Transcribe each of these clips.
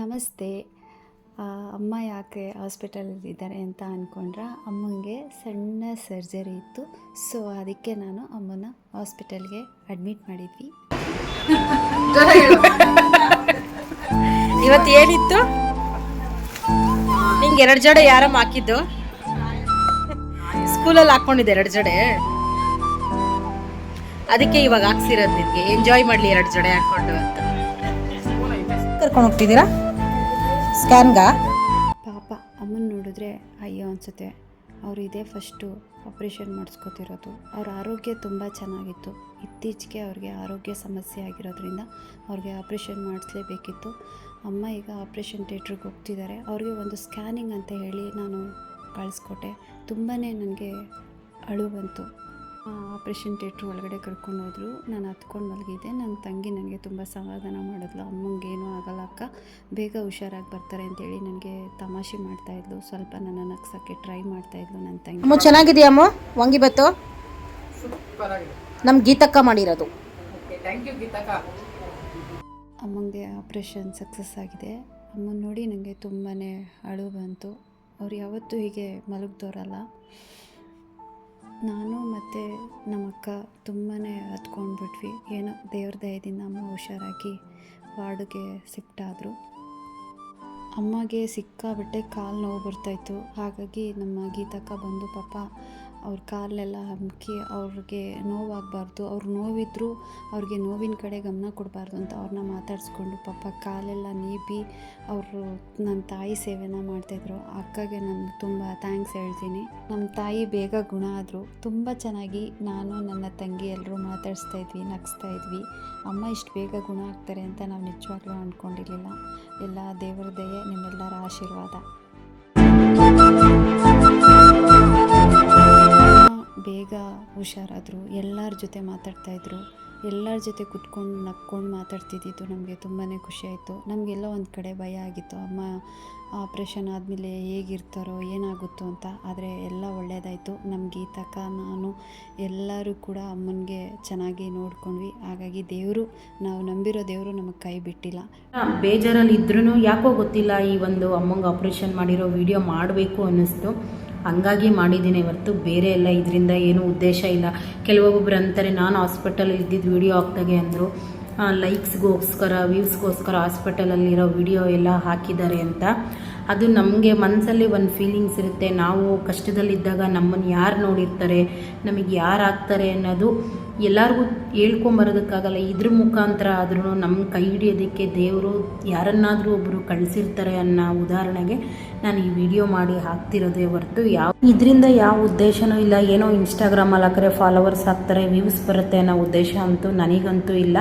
ನಮಸ್ತೆ. ಅಮ್ಮ ಯಾಕೆ ಹಾಸ್ಪಿಟಲಲ್ಲಿ ಇದ್ದಾರೆ ಅಂತ ಅಂದ್ಕೊಂಡ್ರೆ ಅಮ್ಮನಿಗೆ ಸಣ್ಣ ಸರ್ಜರಿ ಇತ್ತು. ಸೊ ಅದಕ್ಕೆ ನಾನು ಅಮ್ಮನ ಹಾಸ್ಪಿಟಲ್ಗೆ ಅಡ್ಮಿಟ್ ಮಾಡಿದ್ವಿ. ಇವತ್ತು ಏನಿತ್ತು? ನಿಂಗೆ ಎರಡು ಜಡೆ ಯಾರಮ್ಮ ಹಾಕಿದ್ದು? ಸ್ಕೂಲಲ್ಲಿ ಹಾಕೊಂಡಿದ್ದೆ ಎರಡು ಜಡೆ. ಅದಕ್ಕೆ ಇವಾಗ ಹಾಕ್ಸಿರೋದು ನಿಮಗೆ ಎಂಜಾಯ್ ಮಾಡಲಿ ಎರಡು ಜಡೆ ಹಾಕ್ಕೊಂಡು ಅಂತ. ಕರ್ಕೊಂಡು ಹೋಗ್ತಿದ್ದೀರಾ? ಸ್ಕ್ಯಾನ್ಗಾ? ಪಾಪ, ಅಮ್ಮನ ನೋಡಿದ್ರೆ ಅಯ್ಯೋ ಅನಿಸುತ್ತೆ. ಅವರು ಇದೇ ಫಸ್ಟು ಆಪ್ರೇಷನ್ ಮಾಡಿಸ್ಕೋತಿರೋದು. ಅವ್ರ ಆರೋಗ್ಯ ತುಂಬ ಚೆನ್ನಾಗಿತ್ತು. ಇತ್ತೀಚೆಗೆ ಅವ್ರಿಗೆ ಆರೋಗ್ಯ ಸಮಸ್ಯೆ ಆಗಿರೋದ್ರಿಂದ ಅವ್ರಿಗೆ ಆಪ್ರೇಷನ್ ಮಾಡಿಸ್ಲೇಬೇಕಿತ್ತು. ಅಮ್ಮ ಈಗ ಆಪ್ರೇಷನ್ ಥಿಯೇಟ್ರಿಗೆ ಹೋಗ್ತಿದ್ದಾರೆ ಅವ್ರಿಗೆ ಒಂದು ಸ್ಕ್ಯಾನಿಂಗ್ ಅಂತ ಹೇಳಿ ನಾನು ಕಳಿಸ್ಕೊಟ್ಟೆ. ತುಂಬಾ ನನಗೆ ಅಳು ಬಂತು. ಆಪ್ರೇಷನ್ ಥಿಯೇಟ್ರ್ ಒಳಗಡೆ ಕರ್ಕೊಂಡು ಹೋದ್ರು. ನಾನು ಹತ್ಕೊಂಡು ಮಲಗಿದ್ದೆ. ನನ್ನ ತಂಗಿ ನನಗೆ ತುಂಬ ಸಮಾಧಾನ ಮಾಡಿದ್ಲು. ಅಮ್ಮಂಗೆ ಏನು ಆಗಲ್ಲ ಅಕ್ಕ. ಬೇಗ ಹುಷಾರಾಗಿ ಬರ್ತಾರೆ ಅಂತೇಳಿ ನನಗೆ ತಮಾಷೆ ಮಾಡ್ತಾಯಿದ್ಲು ಸ್ವಲ್ಪ ನನ್ನ ನಗ್ಸೋಕ್ಕೆ ಟ್ರೈ ಮಾಡ್ತಾಯಿದ್ಲು ನನ್ನ ತಂಗಿ. ಅಮ್ಮ ಚೆನ್ನಾಗಿದೆಯಮ್ಮ ವಾಂಗಿಬತ್ತು ನಮ್ಮ ಗೀತಕ್ಕ ಮಾಡಿರೋದು. ಅಮ್ಮಂಗೆ ಆಪ್ರೇಷನ್ ಸಕ್ಸಸ್ ಆಗಿದೆ. ಅಮ್ಮನ ನೋಡಿ ನನಗೆ ತುಂಬಾ ಅಳು ಬಂತು. ಅವ್ರು ಯಾವತ್ತೂ ಹೀಗೆ ಮಲಗ್ದೋರಲ್ಲ. ನಾನು ಮತ್ತು ನಮ್ಮಕ್ಕ ತುಂಬಾ ಹತ್ಕೊಂಡ್ಬಿಟ್ವಿ. ಏನೋ ದೇವ್ರ ದಯದಿಂದ ಅಮ್ಮ ಹುಷಾರಾಗಿ ವಾರ್ಡ್ಗೆ ಶಿಫ್ಟ್ ಆದರು ಅಮ್ಮಗೆ ಸಿಕ್ಕಾಬಿಟ್ಟೆ ಕಾಲು ನೋವು ಬರ್ತಾಯಿತ್ತು. ಹಾಗಾಗಿ ನಮ್ಮ ಗೀತಕ್ಕ ಬಂದು ಪಾಪ ಅವ್ರ ಕಾಲೆಲ್ಲ ಹಮ್ಕಿ ಅವ್ರಿಗೆ ನೋವಾಗಬಾರ್ದು, ಅವ್ರು ನೋವಿದ್ರು ಅವ್ರಿಗೆ ನೋವಿನ ಕಡೆ ಗಮನ ಕೊಡಬಾರ್ದು ಅಂತ ಅವ್ರನ್ನ ಮಾತಾಡಿಸ್ಕೊಂಡು ಪಾಪ ಕಾಲೆಲ್ಲ ನೀಬಿ ಅವರು ನನ್ನ ತಾಯಿ ಸೇವೆನ ಮಾಡ್ತಾಯಿದ್ರು ಅಕ್ಕಗೆ ನಾನು ತುಂಬ ಥ್ಯಾಂಕ್ಸ್ ಹೇಳ್ತೀನಿ. ನಮ್ಮ ತಾಯಿ ಬೇಗ ಗುಣ ಆದರು. ತುಂಬ ಚೆನ್ನಾಗಿ ನಾನು ನನ್ನ ತಂಗಿ ಎಲ್ಲರೂ ಮಾತಾಡಿಸ್ತಾ ಇದ್ವಿ, ನಗಿಸ್ತಾ ಇದ್ವಿ. ಅಮ್ಮ ಇಷ್ಟು ಬೇಗ ಗುಣ ಆಗ್ತಾರೆ ಅಂತ ನಾವು ನಿಜವಾಗ್ಲೂ ಅಂದ್ಕೊಂಡಿರಲಿಲ್ಲ ಎಲ್ಲ ದೇವರ ದಯೆ ನಿಮ್ಮೆಲ್ಲರ ಆಶೀರ್ವಾದ. ಹುಷಾರಾದರು ಎಲ್ಲರ ಜೊತೆ ಮಾತಾಡ್ತಾಯಿದ್ರು ಎಲ್ಲರ ಜೊತೆ ಕುತ್ಕೊಂಡು ನಕ್ಕೊಂಡು ಮಾತಾಡ್ತಿದ್ದಿದ್ದು ನಮಗೆ ತುಂಬಾ ಖುಷಿ ಆಯಿತು. ನಮಗೆಲ್ಲೋ ಒಂದು ಕಡೆ ಭಯ ಆಗಿತ್ತು, ಅಮ್ಮ ಆಪ್ರೇಷನ್ ಆದಮೇಲೆ ಹೇಗಿರ್ತಾರೋ, ಏನಾಗುತ್ತೋ ಅಂತ. ಆದರೆ ಎಲ್ಲ ಒಳ್ಳೆಯದಾಯಿತು ನಮ್ಮ ಗೀತಕ್ಕ ನಾನು ಎಲ್ಲರೂ ಕೂಡ ಅಮ್ಮನಿಗೆ ಚೆನ್ನಾಗಿ ನೋಡ್ಕೊಂಡ್ವಿ. ಹಾಗಾಗಿ ದೇವರು, ನಾವು ನಂಬಿರೋ ದೇವರು ನಮಗೆ ಕೈ ಬಿಟ್ಟಿಲ್ಲ. ಬೇಜಾರಲ್ಲಿ ಇದ್ರೂ ಯಾಕೋ ಗೊತ್ತಿಲ್ಲ ಈ ಒಂದು ಅಮ್ಮಂಗೆ ಆಪ್ರೇಷನ್ ಮಾಡಿರೋ ವಿಡಿಯೋ ಮಾಡಬೇಕು ಅನ್ನಿಸ್ತು. ಹಂಗಾಗಿ ಮಾಡಿದ್ದೀನಿ ಹೊರತು ಬೇರೆ ಎಲ್ಲ ಇದರಿಂದ ಏನೂ ಉದ್ದೇಶ ಇಲ್ಲ. ಕೆಲವೊಬ್ಬೊಬ್ರು ಅಂತಾರೆ, ನಾನು ಹಾಸ್ಪಿಟಲ್ ಇದ್ದಿದ್ದು ವಿಡಿಯೋ ಹಾಕ್ದಾಗೆ ಅಂದರು. ಲೈಕ್ಸ್ಗೋಸ್ಕರ ವ್ಯೂಸ್ಗೋಸ್ಕರ ಹಾಸ್ಪಿಟಲಲ್ಲಿರೋ ವಿಡಿಯೋ ಎಲ್ಲ ಹಾಕಿದ್ದಾರೆ ಅಂತ. ಅದು ನಮಗೆ ಮನಸ್ಸಲ್ಲಿ ಒಂದು ಫೀಲಿಂಗ್ಸ್ ಇರುತ್ತೆ. ನಾವು ಕಷ್ಟದಲ್ಲಿದ್ದಾಗ ನಮ್ಮನ್ನು ಯಾರು ನೋಡಿರ್ತಾರೆ, ನಮಗೆ ಯಾರು ಆಗ್ತಾರೆ ಅನ್ನೋದು ಎಲ್ಲರಿಗೂ ಹೇಳ್ಕೊಂಬರೋದಕ್ಕಾಗಲ್ಲ. ಇದ್ರ ಮುಖಾಂತರ ಆದ್ರೂ ನಮ್ಮ ಕೈ ಹಿಡಿಯೋದಕ್ಕೆ ದೇವರು ಯಾರನ್ನಾದರೂ ಒಬ್ಬರು ಕಳಿಸಿರ್ತಾರೆ ಅನ್ನೋ ಉದಾಹರಣೆಗೆ ನಾನು ಈ ವಿಡಿಯೋ ಮಾಡಿ ಹಾಕ್ತಿರೋದೇ ಹೊರತು ಯಾವ ಇದರಿಂದ ಯಾವ ಉದ್ದೇಶನೂ ಇಲ್ಲ. ಏನೋ ಇನ್ಸ್ಟಾಗ್ರಾಮಲ್ಲಿ ಹಾಕಿದ್ರೆ ಫಾಲೋವರ್ಸ್ ಹಾಕ್ತಾರೆ ವ್ಯೂಸ್ ಬರುತ್ತೆ ಅನ್ನೋ ಉದ್ದೇಶ ಅಂತೂ ನನಗಂತೂ ಇಲ್ಲ.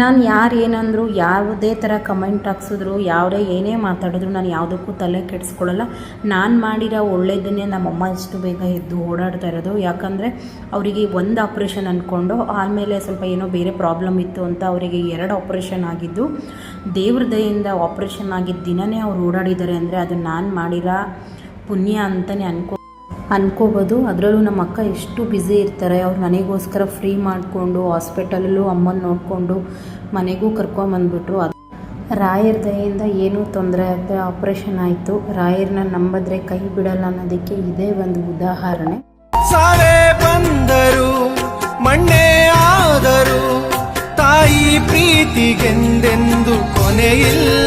ನಾನು ಯಾರು ಏನಂದ್ರು ಯಾವುದೇ ಥರ ಕಮೆಂಟ್ ಹಾಕ್ಸಿದ್ರು, ಯಾವುದೇ ಏನೇ ಮಾತಾಡಿದ್ರು ನಾನು ಯಾವುದಕ್ಕೂ ತಲೆ ಕೆಡಿಸ್ಕೊಳ್ಳಲ್ಲ. ನಾನು ಮಾಡಿರೋ ಒಳ್ಳೆಯದನ್ನೇ ನಮ್ಮಮ್ಮ ಇಷ್ಟು ಬೇಗ ಎದ್ದು ಓಡಾಡ್ತಾ ಇರೋದು. ಯಾಕಂದರೆ ಅವರಿಗೆ ಒಂದು ಆಪ್ರೇಷನ್ ಅಂದ್ಕೊಂಡು ಆಮೇಲೆ ಸ್ವಲ್ಪ ಏನೋ ಬೇರೆ ಪ್ರಾಬ್ಲಮ್ ಇತ್ತು ಅಂತ ಅವರಿಗೆ ಎರಡು ಆಪ್ರೇಷನ್ ಆಗಿದ್ದು, ದೇವ್ರ ದಯಿಂದ ಆಪ್ರೇಷನ್ ಆಗಿದ್ದ ದಿನವೇ ಅವ್ರು ಓಡಾಡಿದ್ದಾರೆ ಅಂದರೆ ಅದು ನಾನು ಮಾಡಿರೋ ಪುಣ್ಯ ಅಂತಲೇ ಅನ್ಕೋ ಅನ್ಕೋಬೋದು. ಅದರಲ್ಲೂ ನಮ್ಮ ಅಕ್ಕ ಎಷ್ಟು ಬ್ಯುಸಿ ಇರ್ತಾರೆ. ಅವ್ರು ನನಗೋಸ್ಕರ ಫ್ರೀ ಮಾಡಿಕೊಂಡು ಹಾಸ್ಪಿಟಲಲ್ಲೂ ಅಮ್ಮನ ನೋಡಿಕೊಂಡು ಮನೆಗೂ ಕರ್ಕೊಂಬಂದ್ಬಿಟ್ರು ಅದು ರಾಯರ ದಯೆಯಿಂದ ಏನೂ ತೊಂದರೆ ಆಗದೆ ಆಪ್ರೇಷನ್ ಆಯಿತು. ರಾಯರ್ನ ನಂಬಿದ್ರೆ ಕೈ ಬಿಡಲ್ಲ ಅನ್ನೋದಕ್ಕೆ ಇದೇ ಒಂದು ಉದಾಹರಣೆ. ಸಾರೆ ಬಂದರು, ಮಣ್ಣೆ ಆದರು, ತಾಯಿ ಪ್ರೀತಿಗೆಂದೆಂದು ಕೊನೆಯಿಲ್ಲ.